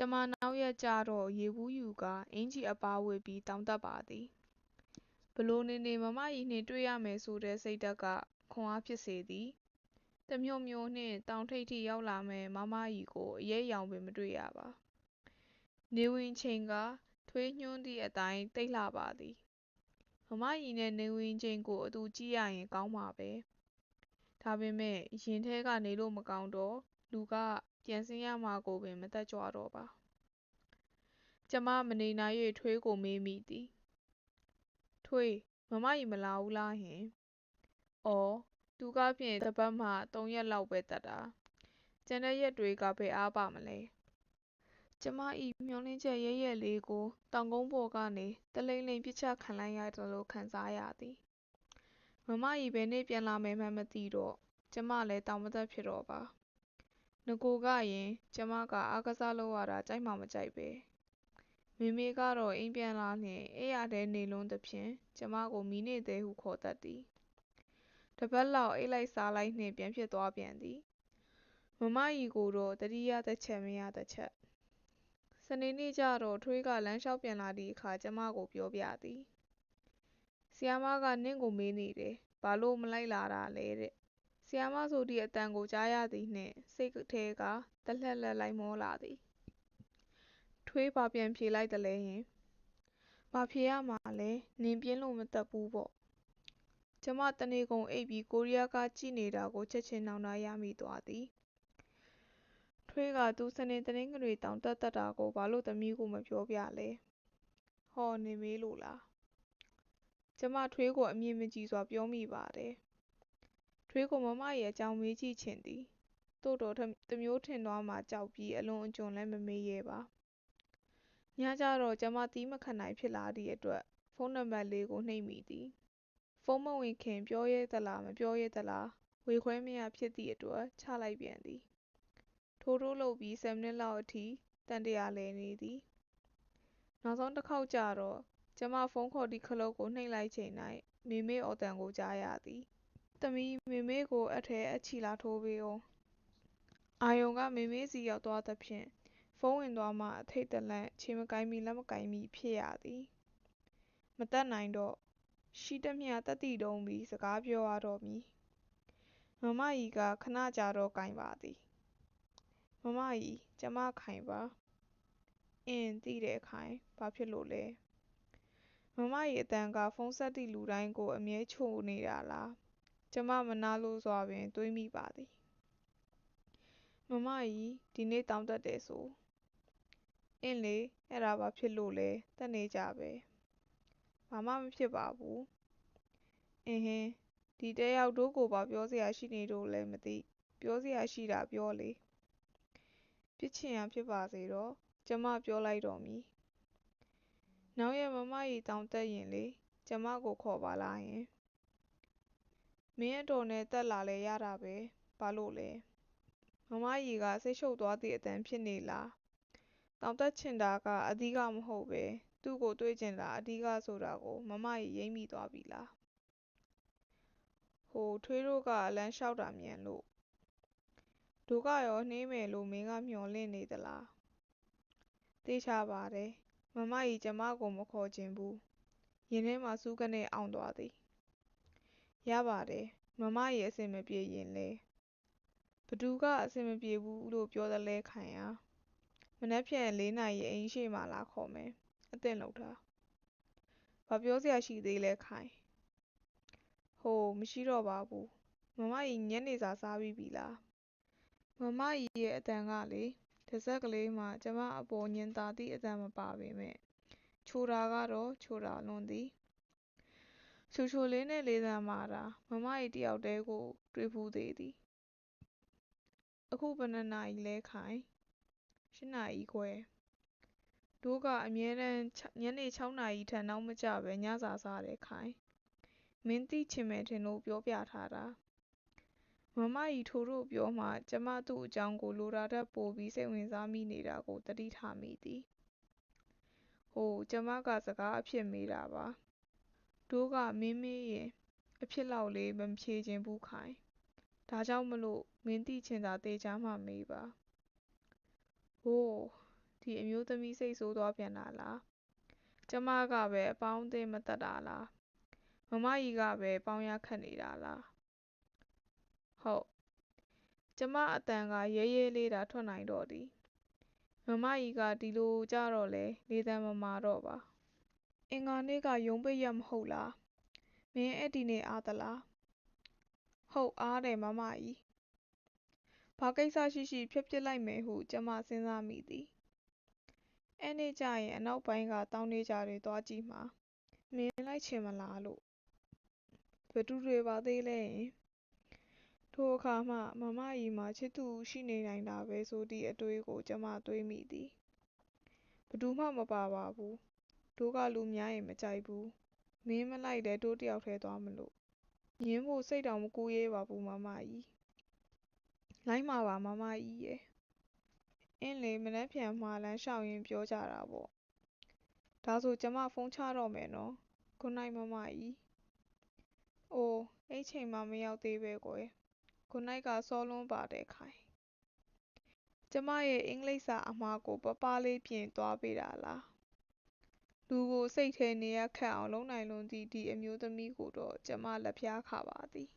ကျမနောက်ရက်ကျတော့ရေဘူးယူကာအင်္ကျီအပါးဝတ်ပြီးတောင်တက်ပါသည်ဘယ်လိုနေနေမမ၏နှင့်တွေ့ရမယ်ဆိုတဲ့စိတ်ဓာတ်ကခွန်အားဖြစ်စေသည်တစ်မြို့မြို့နှင့်တောင်ထိပ်ထိရောက်လာမယ့်မမ၏ကိုအရိပ်အယောင်ပင်မတွေ့ရပါနေဝင်ချိန်ကားထွေးညွှန်းသည့်အတိုင်းသိပ်လှပါသည်မမ၏နှင့်နေဝင်ချိန်ကိုအတူကြည့်ရရင်ကောင်းမှာပဲဒါပေမဲ့ရင်ထဲကနေလို့မကောင်းတော့လူက ပြန်ဆင်းရမှာကိုပင် မတက်ကြွတော့ပါ ကျမ မနေနိုင်၍ထွေးကို မေးမိသည် ထွေး မမကြီး မလာဘူးလားဟင် အော် သူကဖြင့် တစ်ပတ်မှ သုံးရက်လောက်ပဲတက်တာ ကျန်တဲ့ရက်တွေက ဘယ်အားပါမလဲ ကျမ၏မျှော်လင့်ချက်ရိပ်ရပ်လေးကို တောင်ကုန်းပေါ်ကနေ တလိမ့်လိမ့် ပစ်ချခံလိုက်ရသလို ခံစားရသည် မမကြီး ဘယ်နေ့ပြန်လာမယ်မှန်း မသိတော့ ကျမလည်း တောင်မတက်ဖြစ်တော့ပါ နဂိုကယဉ်ကျမက အားကစားလုပ်ရတာ ကြိုက်မှမကြိုက်ပဲ မေမေကတော့ အိမ်ပြန်လာလျှင် အိပ်ယာထဲနေလွန်းသဖြင့် ကျမကို မီးနေသည်ဟု ခေါ်တတ်သည် တစ်ပတ်လောက် အိပ်လိုက်စားလိုက်နှင့် ပြန်ဖြစ်သွားပြန်သည် မမကြီးကိုတော့ သတိရတချက် မရတချက် စနေနေ့ကျတော့ ထွေးက လမ်းလျှောက်ပြန်လာသည့်အခါ ကျမကို ပြောပြသည် ဆရာမက နင့်ကို မေးနေတယ် ဘာလို့ မလိုက်လာတာလဲတဲ့ ဆရာမဆိုသည့်အသံကို ကြားရသည်နှင့် စိတ်ထဲက တလှည့်လှည့်လိုက်မောလာသည် ထွေး ဘာပြန်ဖြေလိုက်သလဲဟင် ဘာဖြေရမှာလဲ နင်ပြင်းလို့မတက်ဘူးပေါ့ ကျမတစ်နေကုန်အိပ်ပြီး ကိုရီးယားကားကြည့်နေတာကို ချက်ခြင်းနောင်တရမိသွားသည် ထွေးက သူ စနေ တနင်္ဂနွေတောင် တက်တတ်တာကို ဘာလို့ သမီးကို မပြောပြလဲ ဟောနင်မေးလို့လား ကျမထွေးကို အမြင်မကြည်စွာ ပြောမိပါတယ် ထွေးကိုမမ၏အကြောင်းမေးကြည့်ချင်သည်သို့သော်တစ်မျိုးထင်သွားမှာကြောက်ပြီးအလွန်အကျွံလည်းမမေးရဲပါညကျတော့ကျမသည်းမခံနိုင်ဖြစ်လာသည့်အတွက်ဖုန်းနံပါတ်လေးကိုနှိပ်မိသည်ဖုန်းမဝင်ခင်ပြောရဲသလားမပြောရဲသလားဝေခွဲမရဖြစ်သည့်အတွက်ချလိုက်ပြန်သည်ထိုးထိုးလုပ်ပြီးဆယ်မိနစ်လောက်အထိသံတရာလည်နေသည်နောက်ဆုံးတစ်ခေါက်ကျတော့ကျမဖုန်းခေါ်သည့်ခလုတ်ကိုနှိပ်လိုက်ချိန်၌မေမေအော်သံကိုကြားရသည် သမီး မေမေကို အပ်ထဲ အပ်ချည်လာထိုးပေးဦး အာရုံက မေမေဆီရောက်သွားသဖြင့် ဖုန်းဝင်သွားမှ အထိတ်တလန့် ခြေမကိုင်မီလက်မကိုင်မီ ဖြစ်ရသည် မတတ်နိုင်တော့ ရှိသမျှသတ္တိတုံးပြီး စကားပြောရတော့မည် မမကြီးကခဏကြာတော့ ကိုင်ပါသည် မမကြီးကျမခိုင်ပါ အင်း သိတယ်ခိုင် ဘာဖြစ်လို့လဲ မမ၏အသံက ဖုန်းဆက်သည့်လူတိုင်းကို အမြဲချိုနေတာလား ကျမမနာလိုစွာပင် တွေးမိပါသည်မမကြီး ဒီနေ့တောင်တက်တယ်ဆိုအင်းလေအဲဒါဘာဖြစ်လို့လဲတက်နေကြပဲဘာမှမဖြစ်ပါဘူးအင်းဟင်းဒီတစ်ယောက်တို့ကိုဘာပြောစရာရှိနေလို့လဲမသိပြောစရာရှိတာပြောလေဖြစ်ချင်ရာဖြစ်ပါစေတော့ကျမပြောလိုက်တော့မည်နောက်ရက်မမကြီးတောင်တက်ရင်လေကျမကိုခေါ်ပါလားဟင် မင်းအတော်နဲ့တက်လာလည်းရတာပဲ ဘာလို့လဲ မမကြီးကစိတ်ရှုပ်သွားသည့်အသံဖြစ်နေလား တောင်တက်ချင်တာက အဓိကမဟုတ်ပဲ သူ့ကိုတွေ့ချင်တာ အဓိကဆိုတာကို မမကြီးရိပ်မိသွားပြီလား ဟို ထွေးတို့က လမ်းလျှောက်တာမြန်လို့တို့ကရော နှေးမယ်လို့ မင်းက မျှော်လင့်နေသလား သေချာပါတယ် မမကြီးကျမကို မခေါ်ချင်ဘူး ရင်ထဲမှာစူးကနဲ့ အောင့်သွားသည် ရပါတယ် မမကြီးအဆင်မပြေရင်လည်းဘယ်သူက အဆင်မပြေဘူးလို့ ပြောသလဲ ခိုင်မနက်ဖြန် လေးနာရီ အိမ်ရှေ့မှာ လာခေါ်မယ် အသင့်လုပ်ထား ဘာပြောစရာရှိသေးလဲ ခိုင် ဟို မရှိတော့ပါဘူး မမကြီးညနေစာ စားပြီးပြီလား မမကြီးရဲ့ အသံကလေပါးစပ်ကလေးမှာ ကျမအပေါ် ညင်သာသည့် အသံမပါပေမယ့် ချိုတာကတော့ ချိုတာလွန်းသည် ချိုချိုလေးနဲ့လေသံမာတာမမကြီးတစ်ယောက်တည်းကို တွေ့ဖူးသေးသည်အခုဘယ်နှစ်နာရီလဲခိုင်ရှစ်နာရီခွဲတို့ကအမြဲတမ်းညနေခြောက်နာရီထက်နောက်မကျဘဲညစာစားတယ်ခိုင်မင်းသိချင်မယ်ထင်လို့ပြောပြထားတာမမကြီးထိုသို့ပြောမှကျမသူ့အကြောင်းကိုလိုတာထက်ပိုပြီးစိတ်ဝင်စားမိနေတာကိုသတိထားမိသည်ဟိုကျမကစကားအဖြစ်မေးတာပါ တို့က မင်းမေးရင် အဖြစ်လောက်လေး မဖြေချင်ဘူးခိုင် ဒါကြောင့်မို့လို့ မင်းသိချင်တာ သေချာမှ မေးပါအိုး ဒီအမျိုးသမီး စိတ်ဆိုးသွားပြန်တာလား ကျမကပဲ အပေါင်းအသင်း မသတ်တာလား မမကြီးကပဲ ပေါင်းရခက်နေတာလား ဟုတ် ကျမအသံက ရဲရဲလေးသာ ထွက်နိုင်တော့သည် မမကြီးက ဒီလိုကျတော့လည်း လေသံမမာတော့ပါ အင်္ဂါနေ့က ရုံးပိတ်ရက် မဟုတ်လား မင်း အဲဒီနေ့ အားသလား ဟုတ် အားတယ် မမကြီး ဘာကိစ္စရှိရှိဖျက်ပစ်လိုက်မယ်ဟု ကျမစဉ်းစားမိသည်ဧည့်နေ့ကျရင် အနောက်ပိုင်းက သောင်နေဂျာတွေ သွားကြည့်မှာ မင်း လိုက်ချင်မလားလို့ ဘယ်သူတွေပါသေးလဲယင် ထိုအခါမှ မမကြီးမှာ ချစ်သူရှိနေနိုင်တာပဲဆိုသည့် အတွေးကို ကျမတွေးမိသည် ဘယ်သူမှ မပါပါဘူး တို့ကလူများရင်မကြိုက်ဘူး မင်းမလိုက်လည်းတို့တစ်ယောက်တည်းသွားမလို့ ငြင်းဖို့စိတ်တောင်မကူးရဲပါဘူးမမကြီး လိုက်မှာပါမမကြီးရယ် အင်းလေ မနက်ဖြန်မှာလမ်းလျှောက်ရင်းပြောကြတာပေါ့ ဒါဆိုကျမဖုန်းချတော့မယ်နော်ဂွတ်နိုက်မမကြီး အိုအိပ်ချိန်မှမရောက်သေးပဲကွယ်ဂွတ်နိုက်ကစောလွန်းပါတယ်ခိုင်ကျမရဲ့အင်္ဂလိပ်စာအမှားကိုပါးပါးလေးပြင်သွားပေးတာလား လူကို စိတ်ထဲနေရခက်အောင် လုပ်နိုင်လွန်းသည့် ဒီအမျိုးသမီးကိုတော့ ကျမလက်ဖျားခါပါသည်